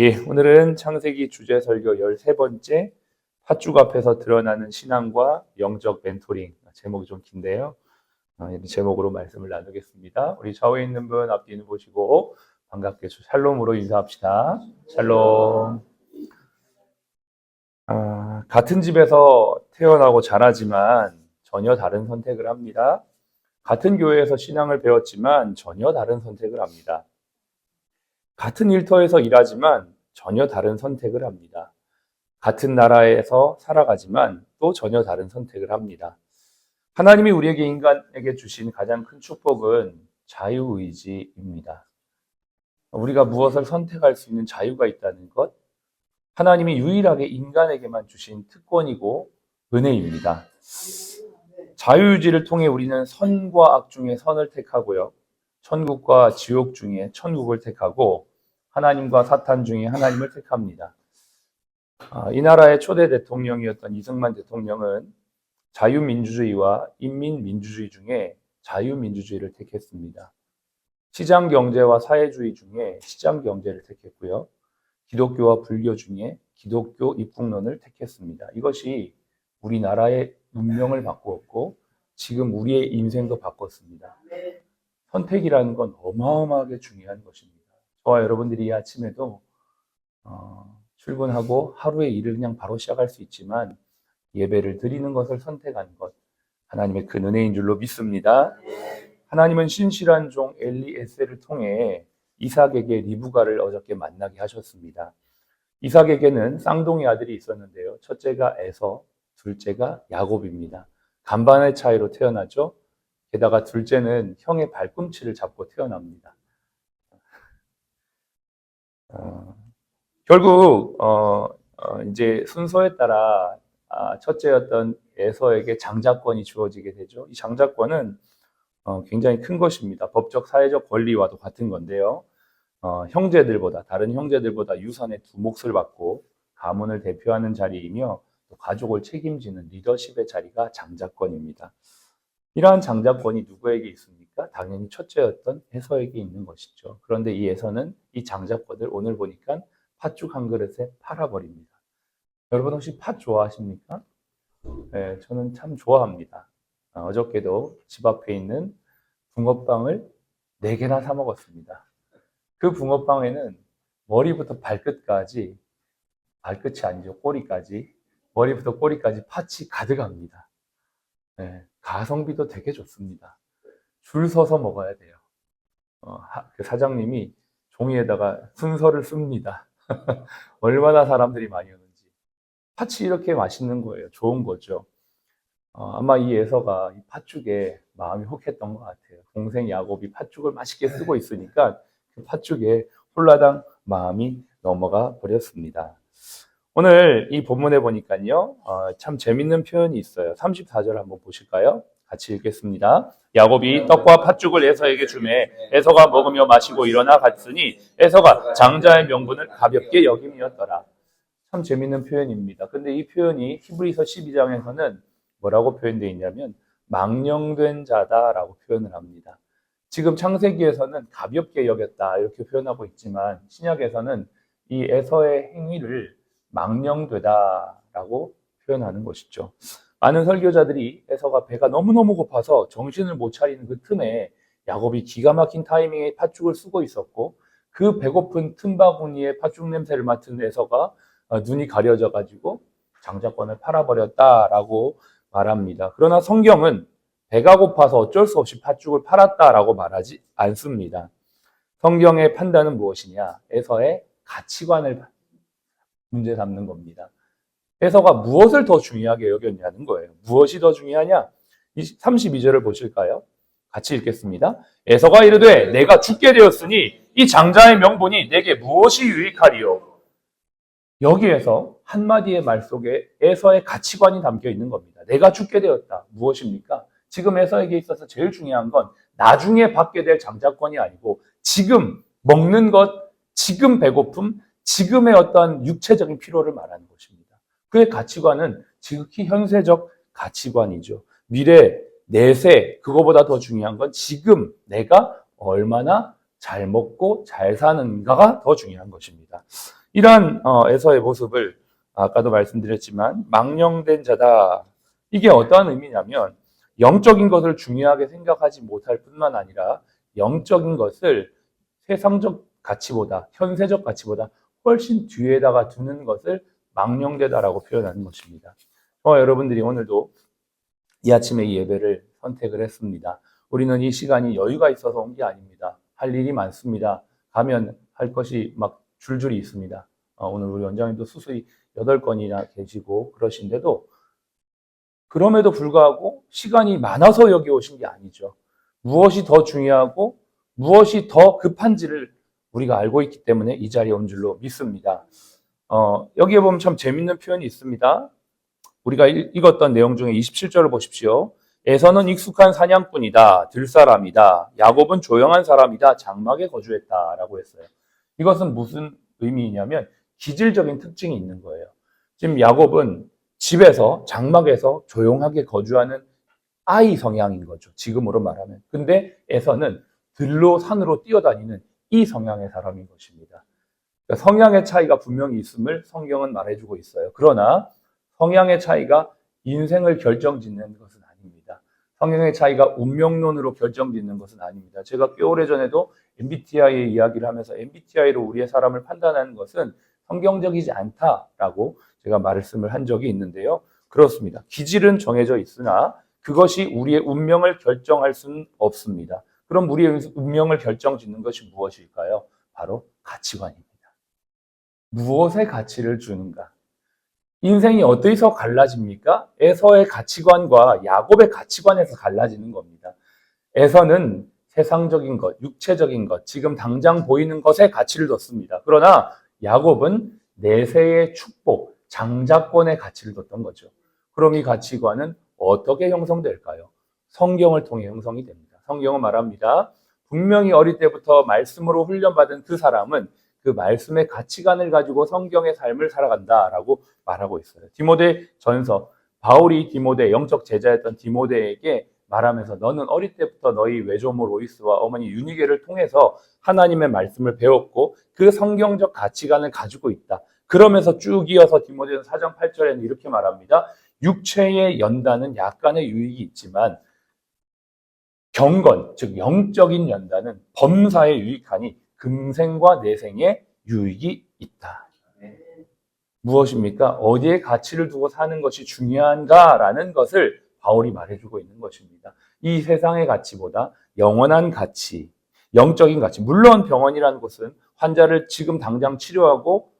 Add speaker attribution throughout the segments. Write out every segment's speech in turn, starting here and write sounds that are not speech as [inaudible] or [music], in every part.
Speaker 1: 예, 오늘은 창세기 주제 설교 13번째 팥죽 앞에서 드러나는 신앙과 영적 멘토링 제목이 좀 긴데요. 어, 이 제목으로 말씀을 나누겠습니다. 우리 좌우에 있는 분 앞뒤 는 보시고 반갑게 샬롬으로 인사합시다. 샬롬. 아, 같은 집에서 태어나고 자라지만 전혀 다른 선택을 합니다. 같은 교회에서 신앙을 배웠지만 전혀 다른 선택을 합니다. 같은 일터에서 일하지만 전혀 다른 선택을 합니다. 같은 나라에서 살아가지만 또 전혀 다른 선택을 합니다. 하나님이 우리에게 인간에게 주신 가장 큰 축복은 자유의지입니다. 우리가 무엇을 선택할 수 있는 자유가 있다는 것, 하나님이 유일하게 인간에게만 주신 특권이고 은혜입니다. 자유의지를 통해 우리는 선과 악 중에 선을 택하고요. 천국과 지옥 중에 천국을 택하고 하나님과 사탄 중에 하나님을 택합니다. 아, 이 나라의 초대 대통령이었던 이승만 대통령은 자유민주주의와 인민민주주의 중에 자유민주주의를 택했습니다. 시장 경제와 사회주의 중에 시장 경제를 택했고요. 기독교와 불교 중에 기독교 입국론을 택했습니다. 이것이 우리나라의 운명을 바꾸었고 지금 우리의 인생도 바꿨습니다. 선택이라는 건 어마어마하게 중요한 것입니다. 저와 여러분들이 이 아침에도 어, 출근하고 하루의 일을 그냥 바로 시작할 수 있지만 예배를 드리는 것을 선택한 것 하나님의 큰 은혜인 줄로 믿습니다. 하나님은 신실한 종 엘리에셀을 통해 이삭에게 리브가를 어저께 만나게 하셨습니다. 이삭에게는 쌍둥이 아들이 있었는데요. 첫째가 에서, 둘째가 야곱입니다. 간반의 차이로 태어나죠. 게다가 둘째는 형의 발꿈치를 잡고 태어납니다. 어, 결국 어, 어, 이제 순서에 따라 아, 첫째였던 에서에게 장자권이 주어지게 되죠. 이 장자권은 어, 굉장히 큰 것입니다. 법적 사회적 권리와도 같은 건데요. 어, 형제들보다 다른 형제들보다 유선의 두 몫을 받고 가문을 대표하는 자리이며 또 가족을 책임지는 리더십의 자리가 장자권입니다. 이러한 장자권이 누구에게 있습니까? 당연히 첫째였던 에서에게 있는 것이죠. 그런데 이 에서는 이 장자권을 오늘 보니까 팥죽 한 그릇에 팔아버립니다. 여러분 혹시 팥 좋아하십니까? 네, 저는 참 좋아합니다. 아, 어저께도 집 앞에 있는 붕어빵을 4개나 사 먹었습니다. 그 붕어빵에는 머리부터 발끝까지, 발끝이 아니죠, 꼬리까지, 머리부터 꼬리까지 팥이 가득합니다. 네, 가성비도 되게 좋습니다. 줄 서서 먹어야 돼요. 어, 하, 그 사장님이 종이에다가 순서를 씁니다. [laughs] 얼마나 사람들이 많이 오는지. 팥이 이렇게 맛있는 거예요. 좋은 거죠. 어, 아마 이 예서가 이 팥죽에 마음이 혹했던 것 같아요. 동생 야곱이 팥죽을 맛있게 쓰고 있으니까 그 팥죽에 홀라당 마음이 넘어가 버렸습니다. 오늘 이 본문에 보니까요, 어, 참 재밌는 표현이 있어요. 34절 한번 보실까요? 같이 읽겠습니다. 야곱이 떡과 팥죽을 에서에게 주매 에서가 먹으며 마시고 일어나 갔으니 에서가 장자의 명분을 가볍게 여김이었더라. 참 재밌는 표현입니다. 근데 이 표현이 히브리서 12장에서는 뭐라고 표현되어 있냐면 망령된 자다라고 표현을 합니다. 지금 창세기에서는 가볍게 여겼다 이렇게 표현하고 있지만 신약에서는 이 에서의 행위를 망령되다라고 표현하는 것이죠. 많은 설교자들이 에서가 배가 너무너무 고파서 정신을 못 차리는 그 틈에 야곱이 기가 막힌 타이밍에 팥죽을 쓰고 있었고 그 배고픈 틈바구니에 팥죽 냄새를 맡은 에서가 어, 눈이 가려져 가지고 장자권을 팔아버렸다라고 말합니다. 그러나 성경은 배가 고파서 어쩔 수 없이 팥죽을 팔았다라고 말하지 않습니다. 성경의 판단은 무엇이냐? 에서의 가치관을 문제 삼는 겁니다. 에서가 무엇을 더 중요하게 여겼냐는 거예요. 무엇이 더 중요하냐? 32절을 보실까요? 같이 읽겠습니다. 에서가 이르되 내가 죽게 되었으니 이 장자의 명분이 내게 무엇이 유익하리요? 여기에서 한마디의 말 속에 에서의 가치관이 담겨 있는 겁니다. 내가 죽게 되었다. 무엇입니까? 지금 에서에게 있어서 제일 중요한 건 나중에 받게 될 장자권이 아니고 지금 먹는 것, 지금 배고픔, 지금의 어떤 육체적인 필요를 말하는 것입니다. 그의 가치관은 지극히 현세적 가치관이죠. 미래, 내세, 그거보다 더 중요한 건 지금 내가 얼마나 잘 먹고 잘 사는가가 더 중요한 것입니다. 이러한 어, 에서의 모습을 아까도 말씀드렸지만 망령된 자다. 이게 어떠한 의미냐면 영적인 것을 중요하게 생각하지 못할 뿐만 아니라 영적인 것을 세상적 가치보다 현세적 가치보다 훨씬 뒤에다가 두는 것을 망령되다라고 표현하는 것입니다. 어, 여러분들이 오늘도 이 아침에 이 예배를 선택을 했습니다. 우리는 이 시간이 여유가 있어서 온 게 아닙니다. 할 일이 많습니다. 가면 할 것이 막 줄줄이 있습니다. 어, 오늘 우리 원장님도 수술이 8건이나 계시고 그러신데도 그럼에도 불구하고 시간이 많아서 여기 오신 게 아니죠. 무엇이 더 중요하고 무엇이 더 급한지를 우리가 알고 있기 때문에 이 자리에 온 줄로 믿습니다. 어, 여기에 보면 참 재밌는 표현이 있습니다. 우리가 읽- 읽었던 내용 중에 27절을 보십시오. 에서는 익숙한 사냥꾼이다. 들사람이다. 야곱은 조용한 사람이다. 장막에 거주했다 라고 했어요. 이것은 무슨 의미이냐면 기질적인 특징이 있는 거예요. 지금 야곱은 집에서 장막에서 조용하게 거주하는 아이 성향인 거죠. 지금으로 말하면. 근데 에서는 들로 산으로 뛰어다니는 이 성향의 사람인 것입니다. 그러니까 성향의 차이가 분명히 있음을 성경은 말해주고 있어요. 그러나 성향의 차이가 인생을 결정짓는 것은 아닙니다. 성향의 차이가 운명론으로 결정짓는 것은 아닙니다. 제가 꽤 오래 전에도 MBTI의 이야기를 하면서 MBTI로 우리의 사람을 판단하는 것은 성경적이지 않다라고 제가 말씀을 한 적이 있는데요. 그렇습니다. 기질은 정해져 있으나 그것이 우리의 운명을 결정할 수는 없습니다. 그럼 우리의 운명을 결정짓는 것이 무엇일까요? 바로 가치관입니다. 무엇에 가치를 주는가? 인생이 어디서 갈라집니까? 에서의 가치관과 야곱의 가치관에서 갈라지는 겁니다. 에서는 세상적인 것, 육체적인 것, 지금 당장 보이는 것에 가치를 뒀습니다. 그러나 야곱은 내세의 축복, 장자권의 가치를 뒀던 거죠. 그럼 이 가치관은 어떻게 형성될까요? 성경을 통해 형성이 됩니다. 성경은 말합니다. 분명히 어릴 때부터 말씀으로 훈련받은 그 사람은 그 말씀의 가치관을 가지고 성경의 삶을 살아간다라고 말하고 있어요. 디모데 전서 바울이 디모데 영적 제자였던 디모데에게 말하면서 너는 어릴 때부터 너희 외조모 로이스와 어머니 유니게를 통해서 하나님의 말씀을 배웠고 그 성경적 가치관을 가지고 있다. 그러면서 쭉 이어서 디모데는 4장 8절에는 이렇게 말합니다. 육체의 연단은 약간의 유익이 있지만 경건, 즉 영적인 연단은 범사에 유익하니 금생과 내생에 유익이 있다. 무엇입니까? 어디에 가치를 두고 사는 것이 중요한가라는 것을 바울이 말해주고 있는 것입니다. 이 세상의 가치보다 영원한 가치, 영적인 가치. 물론 병원이라는 곳은 환자를 지금 당장 치료하고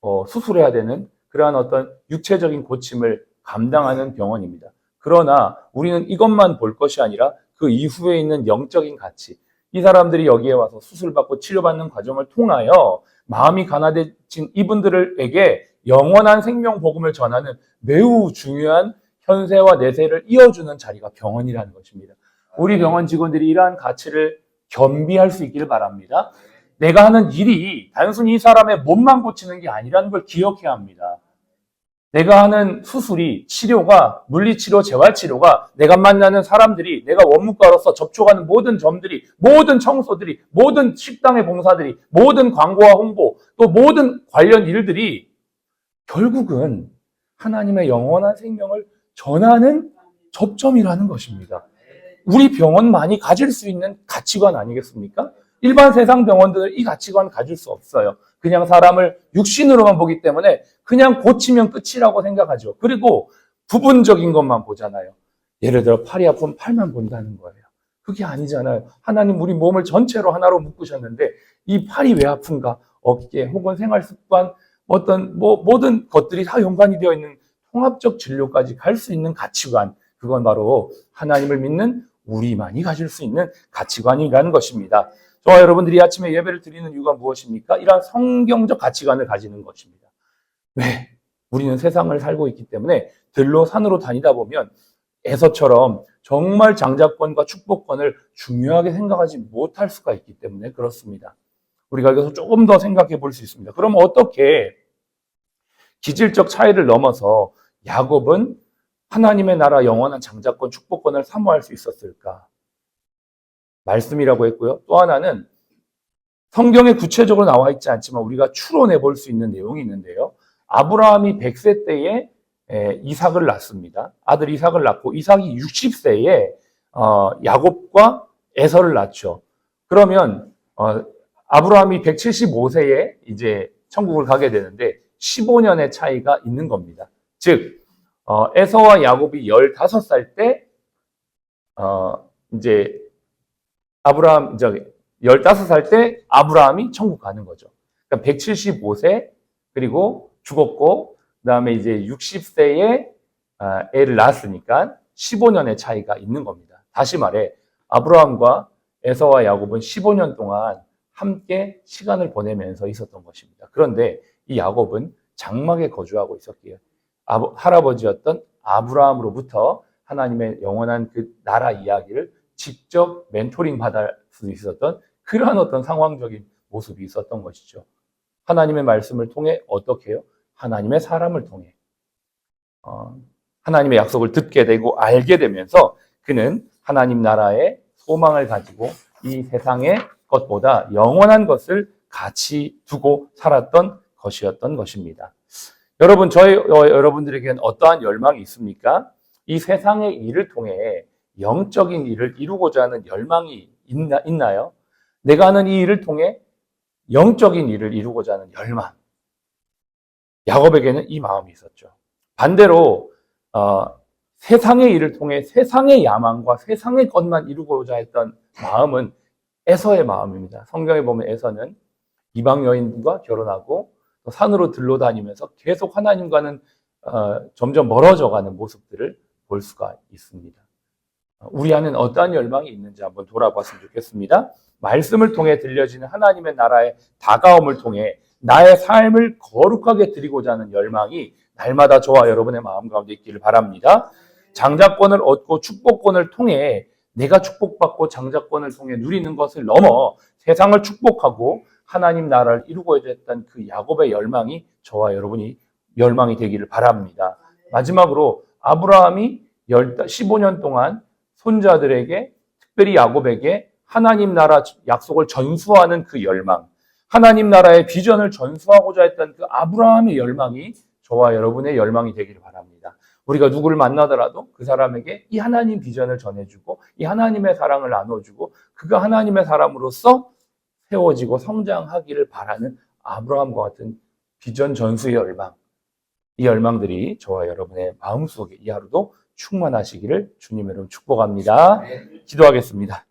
Speaker 1: 어, 수술해야 되는 그러한 어떤 육체적인 고침을 감당하는 병원입니다. 그러나 우리는 이것만 볼 것이 아니라 그 이후에 있는 영적인 가치. 이 사람들이 여기에 와서 수술받고 치료받는 과정을 통하여 마음이 가난해진 이분들에게 영원한 생명 복음을 전하는 매우 중요한 현세와 내세를 이어주는 자리가 병원이라는 것입니다. 우리 병원 직원들이 이러한 가치를 겸비할 수 있기를 바랍니다. 내가 하는 일이 단순히 이 사람의 몸만 고치는 게 아니라는 걸 기억해야 합니다. 내가 하는 수술이, 치료가, 물리치료, 재활치료가 내가 만나는 사람들이, 내가 원무과로서 접촉하는 모든 점들이, 모든 청소들이, 모든 식당의 봉사들이, 모든 광고와 홍보, 또 모든 관련 일들이 결국은 하나님의 영원한 생명을 전하는 접점이라는 것입니다. 우리 병원만이 가질 수 있는 가치관 아니겠습니까? 일반 세상 병원들은 이 가치관 가질 수 없어요. 그냥 사람을 육신으로만 보기 때문에 그냥 고치면 끝이라고 생각하죠. 그리고 부분적인 것만 보잖아요. 예를 들어 팔이 아프면 팔만 본다는 거예요. 그게 아니잖아요. 하나님 우리 몸을 전체로 하나로 묶으셨는데 이 팔이 왜 아픈가? 어깨 혹은 생활 습관 어떤 뭐 모든 것들이 다 연관이 되어 있는 통합적 진료까지 갈 수 있는 가치관. 그건 바로 하나님을 믿는 우리만이 가질 수 있는 가치관이라는 것입니다. 저와 여러분들이 아침에 예배를 드리는 이유가 무엇입니까? 이러한 성경적 가치관을 가지는 것입니다. 왜? 우리는 세상을 살고 있기 때문에 들로 산으로 다니다 보면 에서처럼 정말 장자권과 축복권을 중요하게 생각하지 못할 수가 있기 때문에 그렇습니다. 우리가 여기서 조금 더 생각해 볼 수 있습니다. 그럼 어떻게 기질적 차이를 넘어서 야곱은 하나님의 나라 영원한 장자권 축복권을 사모할 수 있었을까? 말씀이라고 했고요. 또 하나는 성경에 구체적으로 나와 있지 않지만 우리가 추론해 볼 수 있는 내용이 있는데요. 아브라함이 100세 때에 에, 이삭을 낳습니다. 아들 이삭을 낳고 이삭이 60세에 어, 야곱과 에서를 낳죠. 그러면 어, 아브라함이 175세에 이제 천국을 가게 되는데 15년의 차이가 있는 겁니다. 즉 어, 에서와 야곱이 15살 때 어, 이제 아브라함 저기 15살 때 아브라함이 천국 가는 거죠. 그러니까 175세 그리고 죽었고 그다음에 이제 60세에 아, 애를 낳았으니까 15년의 차이가 있는 겁니다. 다시 말해 아브라함과 에서와 야곱은 15년 동안 함께 시간을 보내면서 있었던 것입니다. 그런데 이 야곱은 장막에 거주하고 있었기에 아버- 할아버지였던 아브라함으로부터 하나님의 영원한 그 나라 이야기를 직접 멘토링 받을 수 있었던 그러한 어떤 상황적인 모습이 있었던 것이죠. 하나님의 말씀을 통해 어떻게 해요? 하나님의 사람을 통해 어, 하나님의 약속을 듣게 되고 알게 되면서 그는 하나님 나라의 소망을 가지고 이 세상의 것보다 영원한 것을 가치 두고 살았던 것이었던 것입니다. 여러분, 저희 어, 여러분들에게는 어떠한 열망이 있습니까? 이 세상의 일을 통해 영적인 일을 이루고자 하는 열망이 있나, 있나요? 내가 하는 이 일을 통해 영적인 일을 이루고자 하는 열망. 야곱에게는 이 마음이 있었죠. 반대로 어, 세상의 일을 통해 세상의 야망과 세상의 것만 이루고자 했던 마음은 에서의 마음입니다. 성경에 보면 에서는 이방 여인과 결혼하고 또 산으로 들러 다니면서 계속 하나님과는 어, 점점 멀어져 가는 모습들을 볼 수가 있습니다. 우리 안에는 어떠한 열망이 있는지 한번 돌아봤으면 좋겠습니다. 말씀을 통해 들려지는 하나님의 나라의 다가옴을 통해 나의 삶을 거룩하게 드리고자 하는 열망이 날마다 저와 여러분의 마음 가운데 있기를 바랍니다. 장자권을 얻고 축복권을 통해 내가 축복받고 장자권을 통해 누리는 것을 넘어 세상을 축복하고 하나님 나라를 이루고자 했던 그 야곱의 열망이 저와 여러분이 열망이 되기를 바랍니다. 마지막으로 아브라함이 15년 동안 손자들에게 특별히 야곱에게 하나님 나라 약속을 전수하는 그 열망, 하나님 나라의 비전을 전수하고자 했던 그 아브라함의 열망이 저와 여러분의 열망이 되기를 바랍니다. 우리가 누구를 만나더라도 그 사람에게 이 하나님 비전을 전해주고 이 하나님의 사랑을 나눠주고 그가 하나님의 사람으로서 세워지고 성장하기를 바라는 아브라함과 같은 비전 전수의 열망. 이 열망들이 저와 여러분의 마음속에 이 하루도 충만하시기를 주님 여러분 축복합니다. 기도하겠습니다.